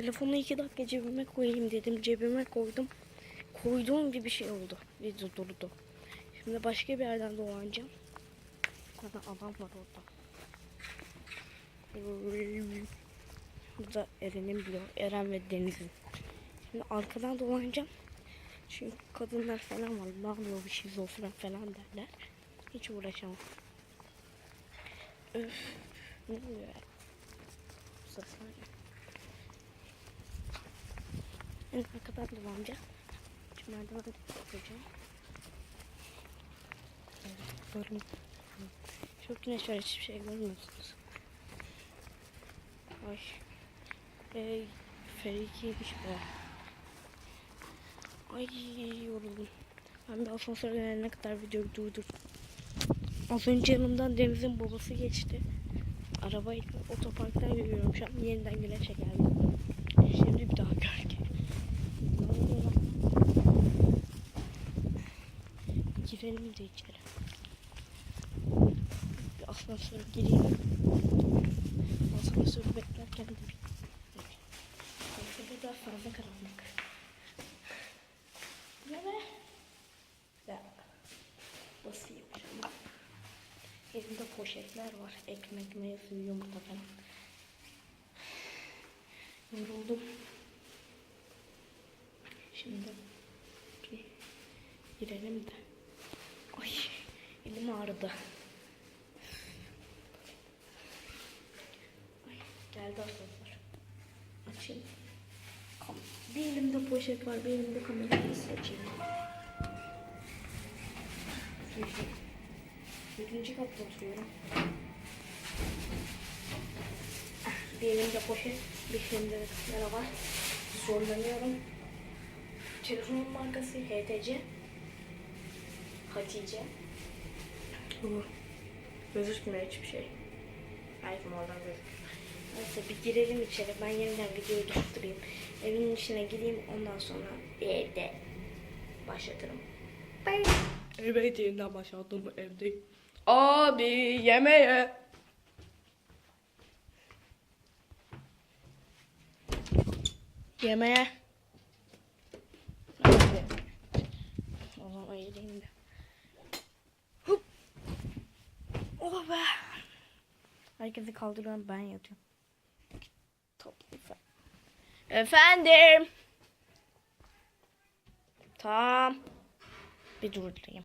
Telefonu iki dakika cebime koyayım dedim. Cebime koydum. Koyduğum gibi şey oldu. Video durdu. Şimdi başka bir yerden dolanacağım. Burada adam var orada. Burada Eren'in bloğu. Eren ve Deniz'in. Şimdi arkadan dolanacağım. Çünkü kadınlar falan var. Ne yapıyor bu şizofren falan derler. Hiç uğraşamam. Öf. Ne oluyor sesler En arkadan dolanacağım. Şu merdivenden çıkacağım. Evet, böyle. Çok güneş var hiçbir şey görmüyorsunuz. Ay. Ey, F2'ymiş be. Ay yoruldum. Ben bir asansöre gelene kadar videoyu durdur. Az önce yanımdan Deniz'in babası geçti. Arabayla otoparktan yürüyorum şu an yeniden güneşe geldim. Şimdi bir daha gölge. Ne oluyor lan? Girelim de içeri. Bir asansöre gireyim. Asansörü beklerken de. Asansörde daha fazla karanlık. Ne be? Ya. Basayım şunu. Elimde poşetler var. Ekmek, meyve, yumurta falan. Yoruldum. Şimdi girelim de. Elim ağrıdı. Ay geldi asansör. Açayım. Bir elimde poşet var, bir elimde kamerayı seçeyim. Yürü- Yedinci katta oturuyorum. Bir elimde poşet, bir elimde de kamera var. Zorlanıyorum. Telefonun markası HTC. Hatice. Bu. Gözükmüyor hiçbir şey. iPhone oradan gözüküyor. Neyse bir girelim içeri. Ben yeniden videoyu durdurayım. Evin içine gireyim. Ondan sonra evde başlatırım. Bye. Evet yeniden başladım evdeyim. Abi yemeğe. Yemeğe. Hadi. O zaman de. Be. Herkesi kaldırıyorum ben yatıyorum. Toplu efendim. Tamam. Bir durdurayım.